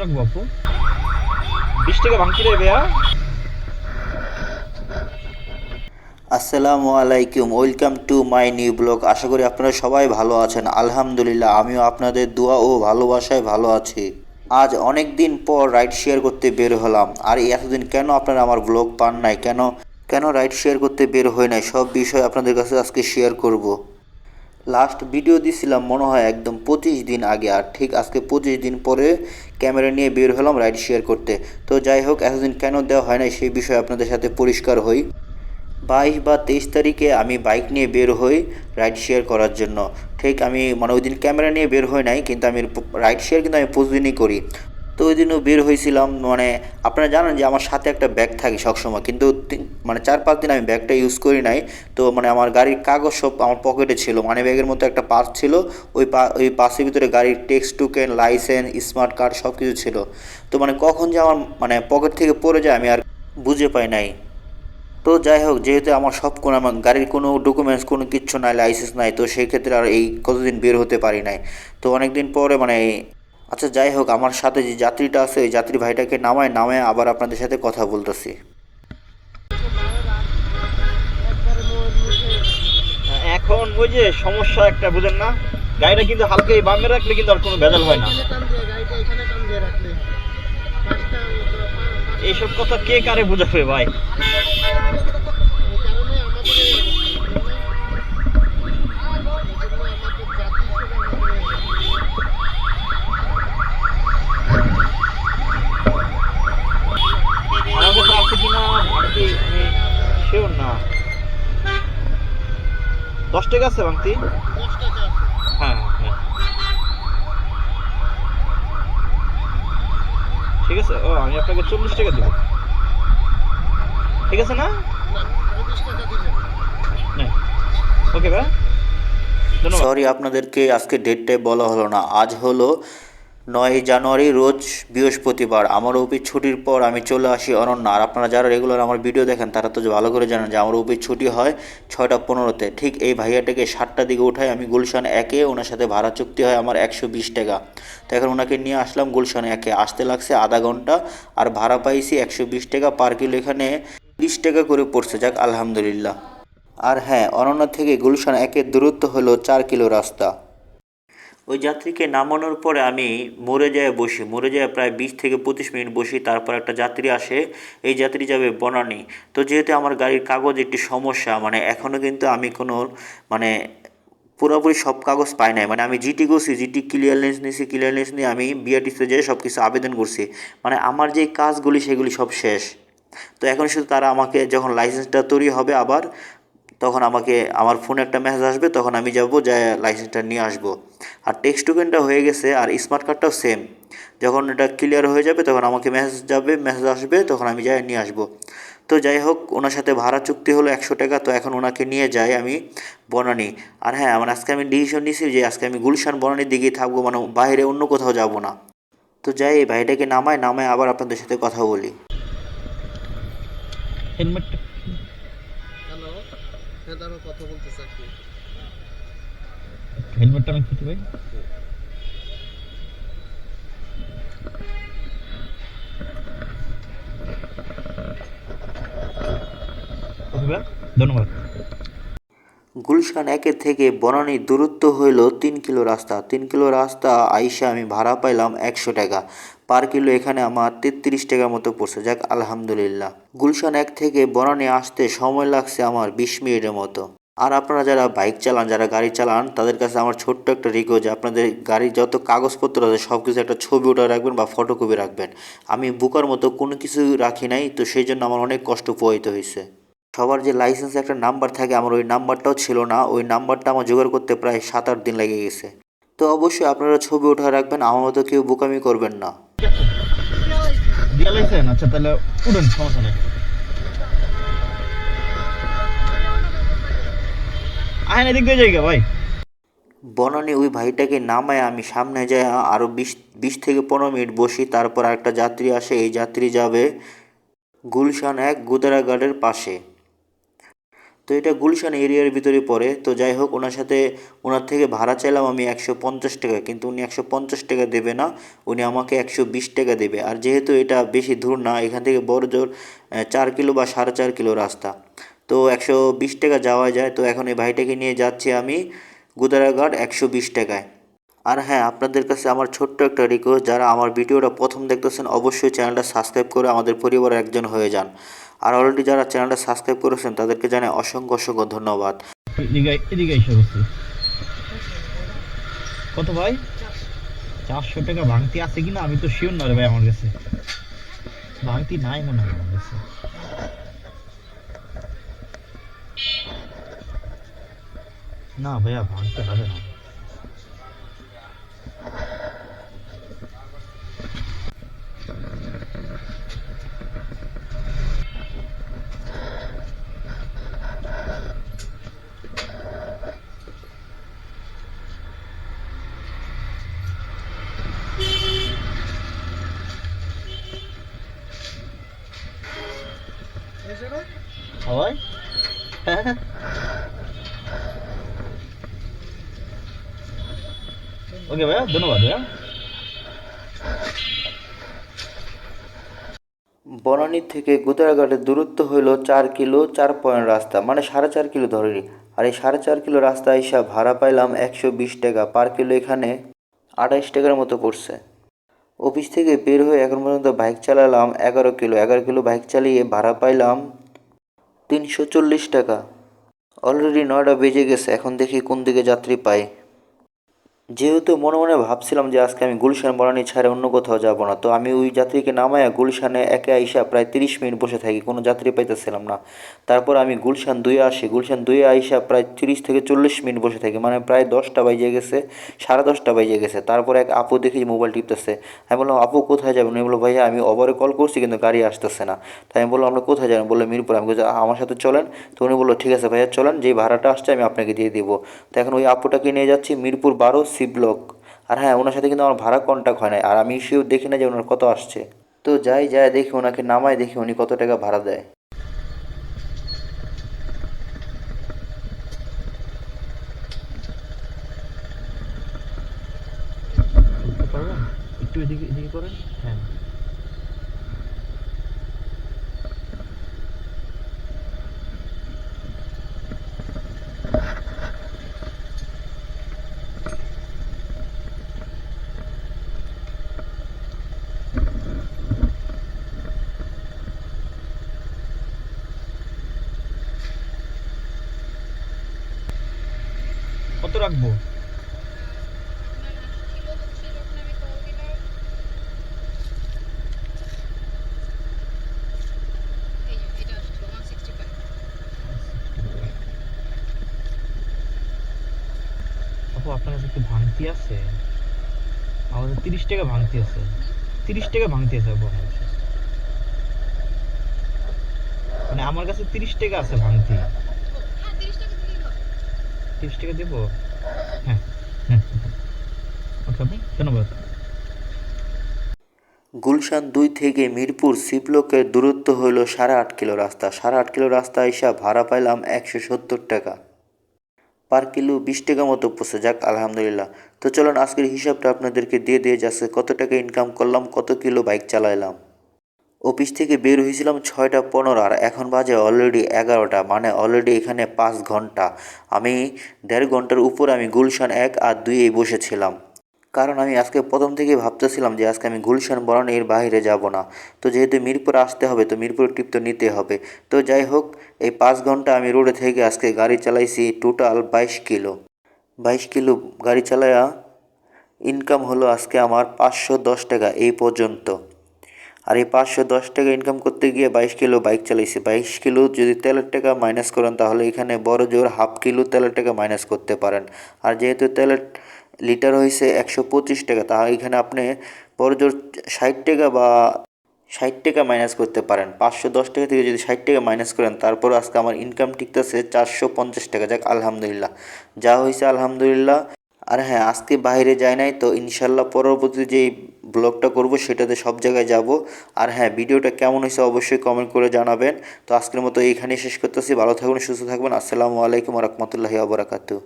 রাখব আপু বিশ ভাঙতি রে বেয়া আসসালামু আলাইকুম, welcome to my new blog. আশা করি আপনারা সবাই ভালো আছেন। আলহামদুলিল্লাহ, আমিও আপনাদের দোয়া ও ভালোবাসায় ভালো আছি। আজ অনেক দিন পর রাইড শেয়ার করতে বের হলাম। আর এতদিন কেন আপনারা আমার ব্লগ পান নাই? কেন কেন রাইড শেয়ার করতে বের হয় নাই? সব বিষয় আপনাদের কাছে আজকে শেয়ার করব। লাস্ট ভিডিও দিছিলাম, মনে হয় একদম পঁচিশ দিন আগে, আর ঠিক আজকে পঁচিশ দিন পরে ক্যামেরা নিয়ে বের হলাম রাইড শেয়ার করতে। তো যাই হোক, এতদিন কেন দেওয়া হয় না সেই বিষয়ে আপনাদের সাথে পরিষ্কার হই। বাইশ বা তেইশ তারিখে আমি বাইক নিয়ে বের হই রাইড শেয়ার করার জন্য। ঠিক আমি মানে ওই দিন ক্যামেরা নিয়ে বের হই নাই, কিন্তু আমি রাইড শেয়ার কিন্তু আমি প্রতিদিনই করি। তো ওই দিনও বের হয়েছিলাম মানে আপনারা জানেন যে আমার সাথে একটা ব্যাগ থাকে সবসময়, কিন্তু মানে চার, পাঁচ দিন আমি ব্যাগটা ইউজ করি নাই। তো মানে আমার গাড়ির কাগজ সব আমার পকেটে ছিল মানে ব্যাগের মতো একটা পাস ছিল, ওই পা, ওই পাসের ভিতরে গাড়ির tax token licence smart card সব কিছু ছিল। তো মানে কখন যে আমার মানে পকেট থেকে পড়ে যায় আমি আর বুঝে পাই নাই। তো যাই হোক, যেহেতু আমার সব কোনো, আমার গাড়ির কোনো ডকুমেন্টস কোনো কিচ্ছু নাই লাইসেন্স নাই, তো সেই ক্ষেত্রে আর এই কতদিন বের হতে পারি নাই। তো অনেক দিন পরে মানে আচ্ছা যাই হোক, আমার সাথে যে যাত্রীটা আছে, ওই যাত্রী ভাইটাকে নামায় নামায় আবার আপনাদের সাথে কথা বলতেছি। এখন ওই যে সমস্যা একটা, বুঝেন না? গাড়িটা কিন্তু হালকা এই বামে রাখলে কিন্তু আর কোনো ভেজাল হয় না। এইসব কথা কে কারে বুঝাবে ভাই? কি আমি শিওর না। দশ টাকা আছে বাংতি হ্যাঁ হ্যাঁ। ঠিক আছে? ও, আমি আপনাকে চল্লিশ টাকা দেবো। ঠিক আছে না? ওকে ভাই সরি আপনাদেরকে আজকে ডেটটাই বলা হলো না। আজ হলো নয় জানুয়ারি রোজ বৃহস্পতিবার। আমার অফিস ছুটির পর আমি চলে আসি অনন্য। আর আপনারা যারা রেগুলার আমার ভিডিও দেখেন, তারা তো ভালো করে জানেন যে আমার অফিস ছুটি হয় ছয়টা পনেরোতে। ঠিক এই ভাইয়াটাকে সাতটার দিকে উঠাই আমি গুলশান একে, ওনার সাথে ভাড়া চুক্তি হয় আমার একশো বিশ টাকা। তো এখন ওনাকে নিয়ে আসলাম গুলশান একে। আসতে লাগছে আধা ঘণ্টা আর ভাড়া পাইছি একশো বিশ টাকা। পার কিলো এখানে তিরিশ টাকা করে পড়ছে, যাক আলহামদুলিল্লাহ। আর হ্যাঁ অনন্য থেকে গুলশান একের দূরত্ব হলো চার কিলো রাস্তা। ওই যাত্রীকে নামানোর পরে আমি মরে যায় বসি। মরে যায় প্রায় বিশ থেকে পঁচিশ মিনিট বসি, তারপর একটা যাত্রী আসে। এই যাত্রী যাবে বনানি। তো যেহেতু আমার গাড়ির কাগজ একটি সমস্যা মানে এখনও কিন্তু আমি কোনো মানে পুরোপুরি সব কাগজ পাই নাই। মানে আমি জিটি করছি, জিটি ক্লিয়ারেন্স নিয়েছি ক্লিয়ারেন্স নিয়ে আমি বিআরটিসিতে যেয়ে সব কিছু আবেদন করছি। মানে আমার যে কাজগুলি, সেগুলি সব শেষ। তো এখন শুধু তারা আমাকে যখন লাইসেন্সটা তৈরি হবে আবার আমাকে, আমার ফোনে একটা মেসেজ আসবে, তখন আমি যাব যা লাইসেন্সটা নিয়ে আসব। আর টেক্সট টোকেনটা হয়ে গেছে, আর স্মার্ট কার্ডটাও সেম যখন এটা ক্লিয়ার হয়ে যাবে, তখন আমাকে মেসেজ যাবে মেসেজ আসবে, তখন আমি যাই নিয়ে আসব। তো যাই হোক, ওনার সাথে ভাড়া চুক্তি হলো একশো টাকা, তো এখন ওনাকে নিয়ে যাই আমি বনানি। আর হ্যাঁ আমার আজকে আমি ডিসিশন নিয়েছি যে, আজকে আমি গুলশান বনানির দিকেই থাকব মানে বাইরে অন্য কোথাও যাব না। তো যাই, এই ভাইটাকে নামায় নামায় আবার আপনাদের সাথে কথা বলি। হেলমেটটা দাঁড়াও কথা বলতে চাচ্ছি হেলমেটটা আমি খুঁজে পাই। ধন্যবাদ। গুলশান একের থেকে বনানীর দূরত্ব হইল তিন কিলো রাস্তা। তিন কিলো রাস্তা আইসা আমি ভাড়া পাইলাম একশো টাকা। পার কিলো এখানে আমার তেত্রিশ টাকার মতো পড়ছে। যাক, আলহামদুলিল্লাহ। গুলশান এক থেকে বনানী আসতে সময় লাগছে আমার বিশ মিনিটের মতো। আর আপনারা যারা বাইক চালান, যারা গাড়ি চালান, তাদের কাছে আমার ছোট্ট একটা রিকোয়েস্ট, আপনাদের গাড়ির যত কাগজপত্র আছে, সব কিছু একটা ছবি ওটা রাখবেন বা ফটোকপি রাখবেন। আমি বুকার মতো কোনো কিছু রাখি নাই, তো সেই জন্য আমার অনেক কষ্ট পোহাইতে হয়েছে সবার যে লাইসেন্সে একটা নাম্বার থাকে আমার ওই নাম্বারটাও ছিল না। ওই নাম্বারটা আমার জোগাড় করতে প্রায় সাত আট দিন লেগে গেছে। তো অবশ্যই আপনারা ছবি ওঠা রাখবেন আমার মতো কেউ বোকামি করবেন না। আচ্ছা তাহলে উঠুন সমস্যা নেই। আহেন এদিক দিয়ে যাই ভাই। বনানী ওই ভাইটাকে নামায় আমি সামনে যাই আরও বিশ বিশ থেকে পনেরো মিনিট বসি তারপর একটা যাত্রী আসে এই যাত্রী যাবে গুলশান এক গুদারাঘাটের পাশে। তো এটা গুলশান এরিয়ার ভিতরে পড়ে। তো যাই হোক, ওনার সাথে, ওনার থেকে ভাড়া চাইলাম আমি একশো পঞ্চাশ টাকা, কিন্তু উনি একশো পঞ্চাশ টাকা দেবে না, উনি আমাকে একশো বিশ টাকা দেবে। আর যেহেতু এটা বেশি দূর না, এখান থেকে বড় জোর চার কিলো বা সাড়ে চার কিলো রাস্তা। তো একশো বিশ টাকা যাওয়া যায়। তো এখন এই ভাইটাকে নিয়ে যাচ্ছি আমি গুদারাঘাট একশো বিশ টাকায়। আর হ্যাঁ আপনাদের কাছে আমার ছোট্ট একটা রিকোয়েস্ট যারা আমার ভিডিওটা প্রথম দেখতেছেন, অবশ্যই চ্যানেলটা সাবস্ক্রাইব করে আমাদের পরিবারের একজন হয়ে যান। আর অলরেডি যারা চ্যানেলটা সাবস্ক্রাইব করেছেন, তাদেরকে জানাই অসংখ্য অসংখ্য ধন্যবাদ। কত ভাই? চারশো টাকা ভাঙতি আছে কিনা? আমি তো শিওর না রে ভাই আমার কাছে। ভাঙতি নাই মনে হয় আমার কাছে। না ভাইয়া, ভাঙতে হবে না সবাই ওকে ভাইয়া, ধন্যবাদ, ভাইয়া। বনানী থেকে গুদারাঘাটের দূরত্ব হইল চার কিলো চার পয়েন্ট রাস্তা মানে সাড়ে চার কিলো ধরেনি আর এই সাড়ে চার কিলো রাস্তা হিসাব ভাড়া পাইলাম একশো বিশ টাকা, পার কিলো এখানে আঠাইশ টাকার মতো পড়ছে। অফিস থেকে বের হয়ে এখন পর্যন্ত বাইক চালালাম এগারো কিলো এগারো কিলো বাইক চালিয়ে ভাড়া পাইলাম তিনশো চল্লিশ টাকা। অলরেডি নয়টা বেজে গেছে, এখন দেখি কোন দিকে যাত্রী পাই যেহেতু মনে মনে ভাবছিলাম যে আজকে আমি গুলশান বনানী ছাড়ে অন্য কোথাও যাব না, তো আমি ওই যাত্রীকে নামায়া গুলশানে একে আইসা প্রায় তিরিশ মিনিট বসে থাকি, কোনো যাত্রী পাইতেছিলাম না। তারপর আমি গুলশান দুয়ে আসি, গুলশান দুয়ে আইসা প্রায় তিরিশ থেকে চল্লিশ মিনিট বসে থাকি মানে প্রায় দশটা বাজে গেছে, সাড়ে দশটা বাজে গেছে। তারপর এক আপু দেখি মোবাইল টিপতেছে, আমি বললাম, আপু, কোথায় যাবেন? উনি বলল, ভাইয়া, আমি ওভারে কল করছি, কিন্তু গাড়ি আসতেছে না। তাই আমি বললাম আমরা কোথায় যাবেন? বলল, মিরপুর। আমি আমার সাথে চলেন। তো উনি বলল, ঠিক আছে ভাইয়া, চলেন, যেই ভাড়াটা আসছে আমি আপনাকে দিয়ে দিব। তো এখন ওই আপুটাকে নিয়ে যাচ্ছি, মিরপুর বারো সি ব্লক আর হ্যাঁ ওনার সাথে কিন্তু আমার ভাড়া কন্ট্যাক্ট হয় না আর আমি সেও দেখি না যে ওনার কত আসছে। তো যাই যাই, দেখি, ওনাকে নামাই, দেখি উনি কত টাকা ভাড়া দেয়। একটু এদিকে এদিকে করেন। হ্যাঁ। রাখব? আপনার কাছে একটু ভাঙতি আছে? আমাদের তিরিশ টাকা ভাঙতি আছে। তিরিশ টাকা ভাঙতি আছে আপু কাছে। মানে আমার কাছে তিরিশ টাকা আছে ভাঙতি। তিরিশ টাকা দেবো? হ্যাঁ হ্যাঁ ধন্যবাদ। গুলশান দুই থেকে মিরপুর সি দূরত্ব হইল সাড়ে আট কিলো রাস্তা। সাড়ে আট কিলো রাস্তা হিসাব ভাড়া পাইলাম একশো সত্তর টাকা। পার কিলো বিশ টাকা মতো পড়ছে, যাক, আলহামদুলিল্লাহ। তো চলুন, আজকের হিসাবটা আপনাদেরকে দিয়ে দিয়ে যাচ্ছে কত টাকা ইনকাম করলাম, কত কিলো বাইক চালাইলাম। অফিস থেকে বের হয়েছিলাম ছয়টা পনেরো আর এখন বাজে অলরেডি এগারোটা মানে অলরেডি এখানে পাঁচ ঘণ্টা। আমি দেড় ঘণ্টার উপর আমি গুলশান এক আর দুইয়ে বসেছিলাম কারণ আমি আজকে প্রথম থেকেই ভাবতেছিলাম যে আজকে আমি গুলশান এর বাইরে যাব না। তো যেহেতু মিরপুর আসতে হবে, তো মিরপুর ট্রিপ তো নিতে হবে। তো যাই হোক, এই পাঁচ ঘণ্টা আমি রোডে থেকে আজকে গাড়ি চালাইছি টোটাল বাইশ কিলো। বাইশ কিলো গাড়ি চালায়া ইনকাম হলো আজকে আমার পাঁচশো দশ টাকা এই পর্যন্ত। আর এই পাঁচশো দশ টাকা ইনকাম করতে গিয়ে বাইশ কিলো বাইক চালাইছি। বাইশ কিলো যদি তেলের টাকা মাইনাস করেন, তাহলে এখানে বড় জোর হাফ কিলো তেলের টাকা মাইনাস করতে পারেন। আর যেহেতু তেলের লিটার হয়েছে একশো পঁচিশ টাকা, তা এখানে আপনি বড় জোর ষাট টাকা বা ষাট টাকা মাইনাস করতে পারেন। পাঁচশো দশ টাকা থেকে যদি ষাট টাকা মাইনাস করেন, তারপর আজকে আমার ইনকাম টিকতেছে চারশো পঞ্চাশ টাকা। যাক, আলহামদুলিল্লাহ। যা হয়েছে আলহামদুলিল্লাহ। আর হ্যাঁ আজকে বাইরে যায় নাই, তো ইনশাল্লাহ পরবর্তী যেই ব্লগটা করব, সেটাতে সব জায়গায় যাব। আর হ্যাঁ ভিডিওটা কেমন হয়েছে অবশ্যই কমেন্ট করে জানাবেন। তো আজকের মতো এইখানেই শেষ করতেছি। ভালো থাকুন, সুস্থ থাকবেন আসসালামু আলাইকুম রহমতুল্লাহি আবরাকাতু